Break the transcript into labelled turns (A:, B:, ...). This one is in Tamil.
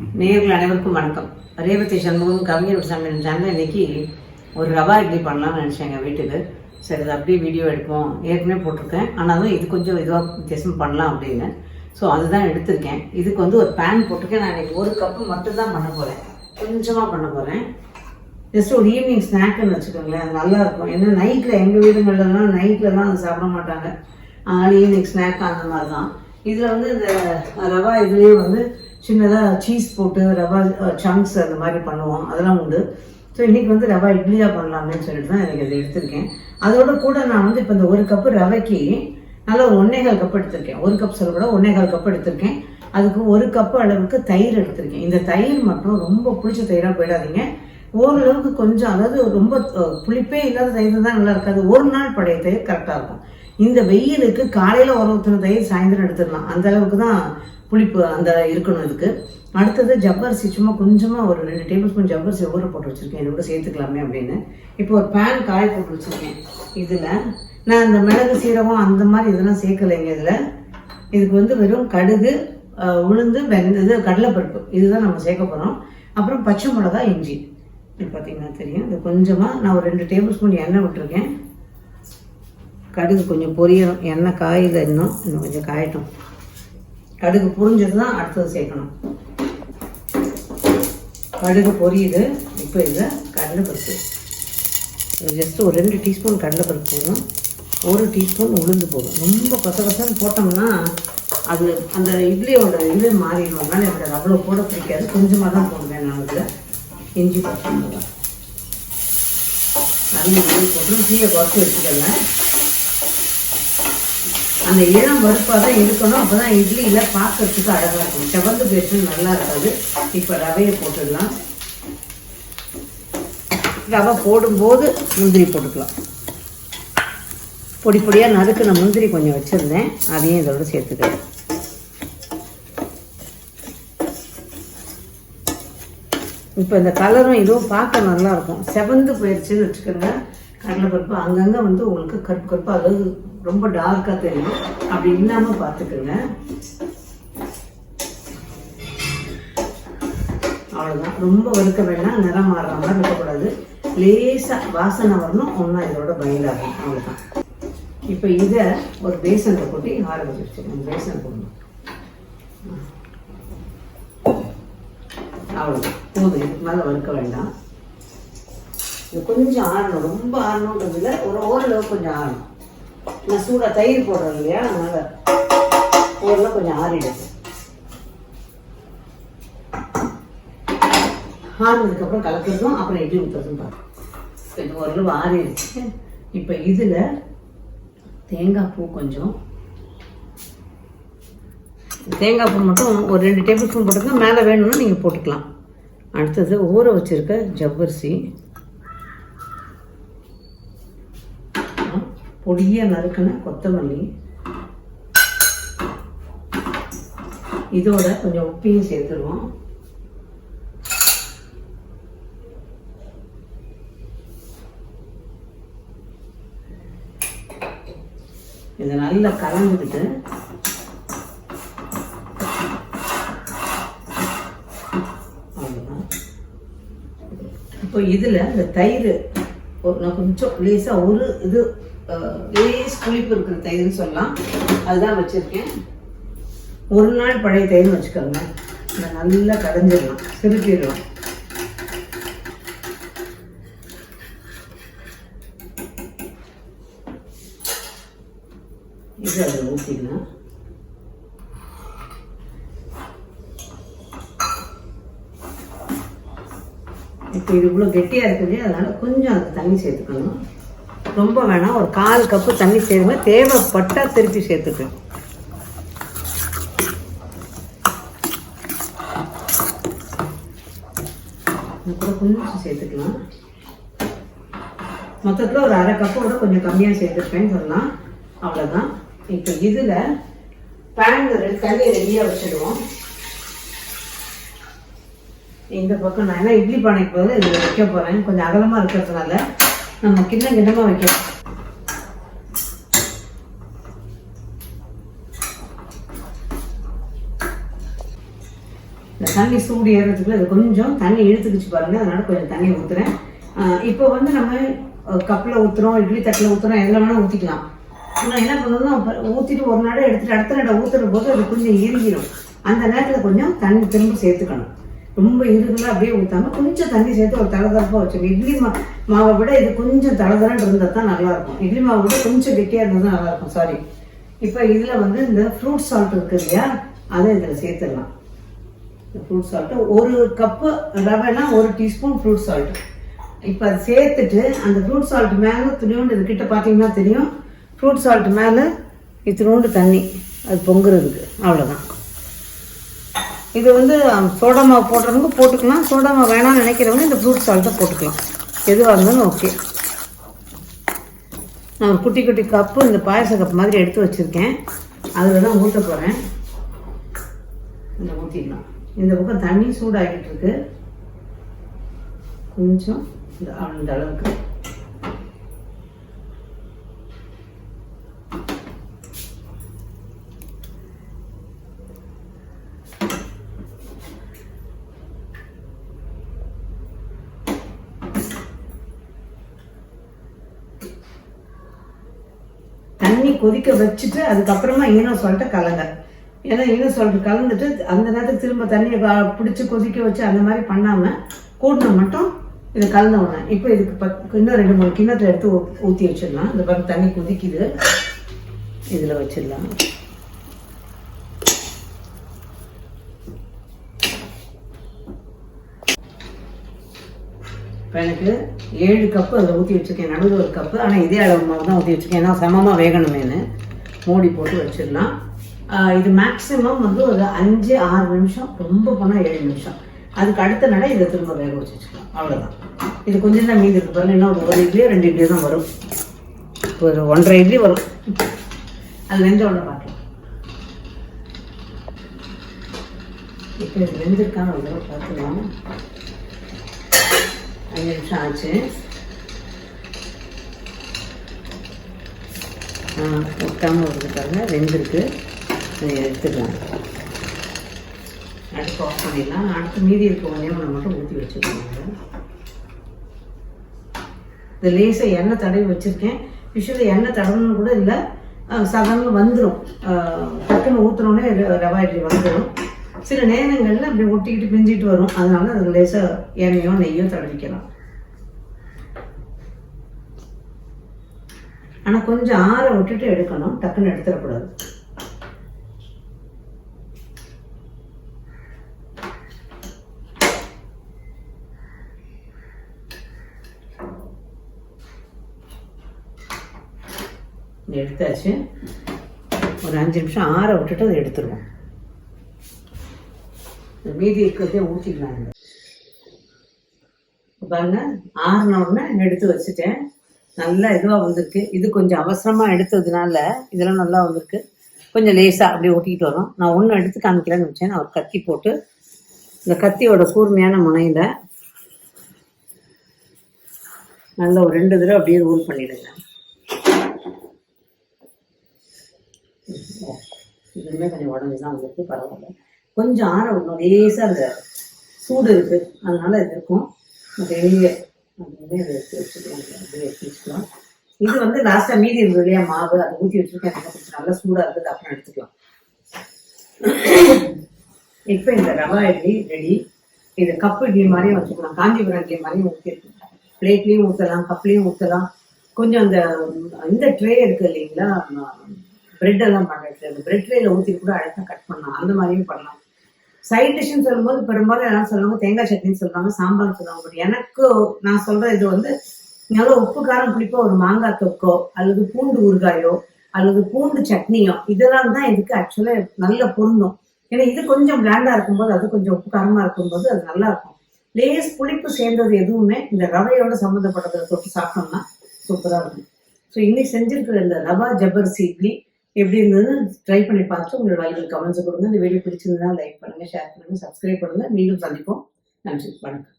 A: நேர்கள் அனைவருக்கும் வணக்கம். ரேவதி சண்முகம் கவிஞர் சமையல் சேனல் இன்னைக்கு ஒரு ரவா இட்லி பண்ணலாம்னு நினச்சேன் எங்கள் வீட்டுக்கு. சரி அது அப்படியே வீடியோ எடுப்போம். ஏற்கனவே போட்டிருக்கேன். ஆனாலும் இது கொஞ்சம் இதுவாக வித்தியாசம் பண்ணலாம் அப்படின்னு. ஸோ அதுதான் எடுத்திருக்கேன். இதுக்கு வந்து ஒரு பேன் போட்டிருக்கேன். நான் இன்னைக்கு ஒரு கப்பு மட்டும்தான் பண்ண போகிறேன் கொஞ்சமாக பண்ண போகிறேன் ஜஸ்ட் ஒரு ஈவினிங் ஸ்நாக்குன்னு வச்சுக்கோங்களேன். அது நல்லாயிருக்கும் ஏன்னா நைட்டில் எங்கள் வீடுங்கள்லாம் நைட்லலாம் அது சாப்பிட மாட்டாங்க. அதனால் ஈவினிங் ஸ்நாக் அந்த மாதிரி தான் இதில் வந்து இந்த ரவா இதுலேயே வந்து சின்னதாக சீஸ் போட்டு ரவா சங்க்ஸ் அந்த மாதிரி பண்ணுவோம். அதெல்லாம் உண்டு. ஸோ இன்றைக்கி வந்து ரவா இட்லியாக பண்ணலாமேன்னு சொல்லிட்டு தான் எனக்கு இதை எடுத்திருக்கேன். அதோட கூட நான் வந்து இப்போ இந்த ஒரு கப்பு ரவைக்கு நல்லா ஒரு ஒன்னேகால் கப் எடுத்திருக்கேன். ஒரு கப் சொல்ல கூட ஒன்னேகால் கப் எடுத்திருக்கேன். அதுக்கு ஒரு கப்பு அளவுக்கு தயிர் எடுத்திருக்கேன். இந்த தயிர் மட்டும் ரொம்ப பிடிச்ச தயிராக போயிடாதீங்க. ஓரளவுக்கு கொஞ்சம் அதாவது ரொம்ப புளிப்பே இல்லாத தயிர் தான் நல்லா இருக்காது. ஒரு நாள் பழைய தயிர் கரெக்டாக இருக்கும். இந்த வெயிலுக்கு காலையில் ஒரு ஊற்றின தயிர் சாயந்தரம் எடுத்துடலாம். அந்த அளவுக்கு தான் புளிப்பு அந்த இருக்கணும் இதுக்கு. அடுத்தது ஜவ்வரிசி சும்மா கொஞ்சமாக ஒரு ரெண்டு டேபிள் ஸ்பூன் ஜவ்வரிசி ஊற போட்டு வச்சுருக்கேன். இது கூட சேர்த்துக்கலாமே அப்படின்னு. இப்போ ஒரு பேன் காய போட்டு வச்சுருக்கேன். இதில் நான் இந்த மிளகு சீரகம் அந்த மாதிரி இதெல்லாம் சேர்க்கலைங்க இதில். இதுக்கு வந்து வெறும் கடுகு உளுந்து வெந்த இது கடலைப்பருப்பு. இதுதான் நம்ம சேர்க்க போகிறோம் அப்புறம் பச்சை மிளகா இஞ்சி. இது பார்த்தீங்கன்னா தெரியும். இது கொஞ்சமாக நான் ஒரு ரெண்டு டேபிள் ஸ்பூன் எண்ணெய் விட்டுருக்கேன். கடுகு கொஞ்சம் பொரியணும். எண்ணெய் காயுது இன்னும் இன்னும் கொஞ்சம் காயட்டும். கடுகு புரிஞ்சது தான் அடுத்தது சேர்க்கணும். கடுகு பொரியுது. இப்போ இதில் கடலைப்பருப்பு. ஜஸ்ட் ஒரு ரெண்டு டீஸ்பூன் கடலைப்பருப்பு போதும். ஒரு டீஸ்பூன் உளுந்து போதும். ரொம்ப கொச கொசன்னு போட்டோம்னா அது அந்த இட்லியோட இது மாறிடும். அதனால எனக்கு அது அவ்வளோ போட பிடிக்காது. கொஞ்சமாக தான் போடுவேன் நான் அதில் இஞ்சி பச்சை மிளகா நிறைய போட்டு தீயை பார்த்து வச்சுக்கலாம் அந்த இளம் வறுப்பாக தான் இருக்கணும். அப்போ தான் இட்லியில் பார்க்கறதுக்கு அழகாக இருக்கும். செவந்து போயிட்டு நல்லா இருக்காது. இப்போ ரவையை போட்டுடலாம். ரவை போடும்போது முந்திரி போட்டுக்கலாம். பொடி பொடியாக நறுக்குன முந்திரி கொஞ்சம் வச்சுருந்தேன். அதையும் இதோட சேர்த்துக்கிறேன். இப்போ இந்த கலரும் இதுவும் பார்க்க நல்லா இருக்கும். செவந்து போயிடுச்சுன்னு வச்சுக்கோங்க. கடலைப்பருப்பு அங்கங்கே வந்து உங்களுக்கு கருப்பு கருப்பு அதாவது ரொம்ப டார்க்காக தெரியும். அப்படி இல்லாமல் பார்த்துக்குங்க. அவ்வளோதான் ரொம்ப வறுக்க வேண்டாம் நிறம் மாறுற மாதிரி இருக்கக்கூடாது. லேசாக வாசனை வரணும் ஒன்றா இதோட பயிலாகும் அவ்வளோதான் இப்போ இதை ஒரு பேசனில் கொட்டி ஆற வச்சுருக்கோம் பேசன் போடணும். அவ்வளோதான் போதும். இதுக்கு மேலே வறுக்க வேண்டாம். இது கொஞ்சம் ஆறணும் ரொம்ப ஆறணுன்றதுல ஒரு ஓரளவு கொஞ்சம் ஆறணும். நான் சூடாக தயிர் போடுறேன் இல்லையா அதனால் ஓரளவு கொஞ்சம் ஆறிடுது. ஆறுனதுக்கப்புறம் கலக்கிறதும் அப்புறம் இட்லி ஊற்றுறதும் பார்ப்போம். இது ஓரளவு ஆறிடுச்சு. இப்போ இதில் தேங்காய் பூ கொஞ்சம். தேங்காய் பூ மட்டும் ஒரு ரெண்டு டேபிள் ஸ்பூன் போட்டுக்கங்க மேலே வேணும்னா நீங்கள் போட்டுக்கலாம். அடுத்தது ஊற வச்சிருக்க ஜவ்வரிசி பொடியாக நறுக்கின கொத்தமல்லி. இதோட கொஞ்சம் உப்பையும் சேர்த்துருவோம். இதை நல்லா கலந்துக்கிட்டு இப்போ இதில் இந்த தயிர் நான் கொஞ்சம் லேசாக ஒரு இது லேஸ் புளிப்பு இருக்கிற தயிர்னு சொல்லலாம். அதுதான் வச்சுருக்கேன். ஒரு நாள் பழைய தயிர்னு வச்சுக்கோங்க. நல்லா கடைஞ்சிடலாம். திருப்பிடலாம் இது அதில் ஊற்றிக்கலாம் இப்போ இது இவ்வளோ கெட்டியாக இருக்குது அதனால் கொஞ்சம் அதுக்கு தண்ணி சேர்த்துக்கணும். ரொம்ப வேணாம். ஒரு கால் கப்பு தண்ணி சேருங்க. தேவைப்பட்டா திருப்பி சேர்த்துக்கலாம். அப்புறம் கொஞ்சம் சேர்த்துக்கலாம். மொத்தத்தில் ஒரு அரை கப்போட கொஞ்சம் கம்மியாக சேர்த்துருப்பேன்னு சொல்லலாம். அவ்வளோதான் இப்போ இதில் பேன் தண்ணி ரெடியாக வச்சுடுவோம். இந்த பக்கம் நான் என்ன இட்லி பானைக்கு போது இதில் வைக்க போகிறேன் கொஞ்சம் அகலமாக இருக்கிறதுனால. நம்ம கிண்ணம் கிண்ணமாக வைக்கலாம் இந்த தண்ணி சூடு ஏறுறதுக்குள்ள கொஞ்சம் தண்ணி இழுத்துக்குச்சு பாருங்க அதனால கொஞ்சம் தண்ணி ஊற்றுறேன் இப்போ வந்து நம்ம கப்பில் ஊற்றுறோம் இட்லி தட்டில் ஊற்றுறோம் எதில் வேணால் ஊற்றிக்கலாம் ஆனால் என்ன பண்ணணும்னா ஊற்றிட்டு ஒரு நாடை எடுத்துட்டு அடுத்த நடை ஊற்றுற போது அது கொஞ்சம் இறுகிடும் அந்த நேரத்தில் கொஞ்சம் தண்ணி திரும்ப சேர்த்துக்கணும். ரொம்ப இருகலாம் அப்படியே ஊற்றாம கொஞ்சம் தண்ணி சேர்த்து ஒரு தளதளப்பாக வச்சுக்கணும். இட்லி மா மாவை விட இது கொஞ்சம் தளதளன்னு இருந்தால் தான் நல்லாயிருக்கும். இட்லி மாவை விட கொஞ்சம் கெட்டியாக இருந்தால் தான் நல்லாயிருக்கும். சாரி இப்போ இதில் வந்து இந்த ஃப்ரூட் சால்ட் இருக்கு இல்லையா? அதை இதில் சேர்த்துடலாம். இந்த ஃப்ரூட் சால்ட்டு ஒரு கப்பு ரவைனா ஒரு டீஸ்பூன் ஃப்ரூட் சால்ட் இப்போ அதை சேர்த்துட்டு அந்த ஃப்ரூட் சால்ட் மேலே துணியோண்டு இதுக்கிட்ட பார்த்தீங்கன்னா தெரியும். ஃப்ரூட் சால்ட் மேலே இத்தினோண்டு தண்ணி. அது பொங்குறதுக்கு. அவ்வளோதான் இது வந்து சோடா மாவு போடுறவங்க போட்டுக்கலாம். சோடா மாவு வேணாம்னு நினைக்கிறவங்க இந்த ஃப்ரூட் சால்ட்டை போட்டுக்கலாம். எதுவாக இருந்தாலும் ஓகே நான் ஒரு குட்டி குட்டி கப்பு இந்த பாயச கப் மாதிரி எடுத்து வச்சுருக்கேன். அதில் தான் ஊற்ற போகிறேன் இந்த ஊற்றிக்கலாம் இந்த பக்கம் தண்ணி சூடாகிட்டு இருக்கு. கொஞ்சம் இந்த அந்த அளவுக்கு தண்ணி கொதிக்க வச்சுட்டு அதுக்கப்புறமா ஈனோ சால்ட்டை கலங்க. ஏன்னா ஈனோ சால்ட் கலந்துட்டு அந்த நேரத்துக்கு திரும்ப தண்ணியை பிடிச்சி கொதிக்க வச்சு அந்த மாதிரி பண்ணாமல் கூட்டின மட்டும் இதை கலந்த உடனே. இப்போ இதுக்கு பத் இன்னும் ரெண்டு மூணு கிண்ணத்தில் எடுத்து ஊற்றி வச்சிடலாம். இந்த பக்கம் தண்ணி கொதிக்குது. இதில் வச்சிடலாம். இப்போ எனக்கு ஏழு கப்பு அதில் ஊற்றி வச்சுருக்கேன். நடுவில் ஒரு கப்பு ஆனால் இதே அளவு மாவு தான் ஊற்றி வச்சுருக்கேன். ஏன்னா சமமாக வேகணுமேனு மூடி போட்டு வச்சிடலாம். இது மேக்ஸிமம் வந்து ஒரு அஞ்சு ஆறு நிமிஷம் ரொம்ப போனால் ஏழு நிமிஷம். அதுக்கு அடுத்த நடை இதை திரும்ப வேக வச்சு வச்சுக்கலாம். அவ்வளோதான் இது கொஞ்சம் தான் மீதி இருக்கு பாருங்க. இன்னும் ஒரு ஒரு இட்லியோ ரெண்டு இட்லியோ தான் வரும். ஒரு ஒன்றரை இட்லி வரும். அது வெந்த உடனே பார்க்கலாம். இப்போ இது வெந்திருக்கான ஒரு தடவை பார்த்துக்கலாம். அஞ்சு நிமிஷம் ஆச்சு ஒட்டாமல் வருது பாருங்க. வெந்திருக்கு அதை எடுத்துக்கலாம். அடுப்பு ஆஃப் பண்ணிடலாம். அடுத்து மீதி இருக்க ஒன்றே மட்டும் ஊற்றி வச்சுக்கோங்க. இந்த லேசாக எண்ணெய் தடவி வச்சுருக்கேன். யூஸ்வலி எண்ணெய் தடவணும் கூட இல்லை. சாதாரண வந்துடும் டக்குன்னு ஊற்றுனோடனே ரவா இட்லி வந்துடும் சில நேரங்களில் அப்படி ஒட்டிக்கிட்டு பிஞ்சிட்டு வரும். அதனால அதுக்கு லேசாக எண்ணெயோ நெய்யோ தடவிக்கலாம். ஆனால் கொஞ்சம் ஆற விட்டுட்டு எடுக்கணும். டக்குன்னு எடுத்துடக்கூடாது. எடுத்தாச்சு. ஒரு அஞ்சு நிமிஷம் ஆற விட்டுட்டு அதை எடுத்துருவோம். மீதி இருக்கிறதே ஊற்றிக்கலாங்க பாருங்க ஆறின எடுத்து வச்சுட்டேன். நல்லா இதுவாக வந்திருக்கு. இது கொஞ்சம் அவசரமாக எடுத்ததுனால இதெல்லாம் நல்லா வந்திருக்கு. கொஞ்சம் லேசாக அப்படியே ஒட்டிக்கிட்டு வரும். நான் ஒன்று எடுத்து காமிக்கிறேன்னு வச்சேன் நான் ஒரு கத்தி போட்டு இந்த கத்தியோட கூர்மையான முனையில் நல்லா ஒரு ரெண்டு தடவை அப்படியே ரூல் பண்ணிடுங்க. இதுவுமே கொஞ்சம் உடம்பு தான் வந்துருக்கு பரவாயில்ல. கொஞ்சம் ஆற விடணும். லேசாக அந்த சூடு இருக்குது அதனால இது இருக்கும். வெளியே அப்படியே எடுத்து வச்சுக்கலாம். அப்படியே எடுத்து வச்சுக்கலாம். இது வந்து லாஸ்ட்டாக மீதி இருந்தது இல்லையா? மாவு. அதை ஊற்றி வச்சுருக்கேன். கொஞ்சம் நல்லா சூடாக இருக்குது அப்புறம் எடுத்துக்கலாம். இப்போ இந்த ரவா இட்லி ரெடி இது கப்பு இட்லி மாதிரியும் வச்சுக்கலாம். காஞ்சிபுரம் இட்லி மாதிரியும் ஊற்றிருக்கோம் பிளேட்லேயும் ஊற்றலாம் கப்லேயும் ஊற்றலாம் கொஞ்சம் அந்த இந்த ட்ரே இருக்கு இல்லைங்களா? பிரெட் எல்லாம் பண்ணுறது அந்த பிரெட் ட்ரேல ஊற்றி கூட அழகாக கட் பண்ணலாம். அந்த மாதிரியும் பண்ணலாம். சைட் டிஷ்னு சொல்லும்போது பெரும்பாலும் என்ன சொல்லுவாங்க தேங்காய் சட்னின்னு சொல்லுவாங்க சாம்பார்னு சொல்லுவாங்க. பட் எனக்கு நான் சொல்ற இது வந்து எவ்வளோ உப்பு காரம் பிடிப்போ ஒரு மாங்காய் தொக்கோ அல்லது பூண்டு ஊறுகாயோ அல்லது பூண்டு சட்னியோ இதெல்லாம் தான் இதுக்கு ஆக்சுவலா நல்ல பொருந்தும் ஏன்னா இது கொஞ்சம் பிளாண்டா இருக்கும்போது அது கொஞ்சம் உப்பு காரமா இருக்கும்போது அது நல்லா இருக்கும். லேஸ் புளிப்பு சேர்ந்தது எதுவுமே இந்த ரவையோட சம்மந்தப்பட்டதை தொட்டு சாப்பிட்டோம்னா சூப்பராக இருக்கும். ஸோ இன்னைக்கு செஞ்சிருக்கிற இந்த ரவா ஜபர்சி இட்லி எப்படி இருந்ததுன்னு ட்ரை பண்ணி பார்த்து உங்களோட வாய்ப்பு கமெண்ட்ஸ் கொடுங்க. இந்த வீடியோ பிடிச்சிருந்தா லைக் பண்ணுங்க ஷேர் பண்ணுங்க சப்ஸ்கிரைப் பண்ணுங்க. மீண்டும் சந்திப்போம். நன்றி வணக்கம்.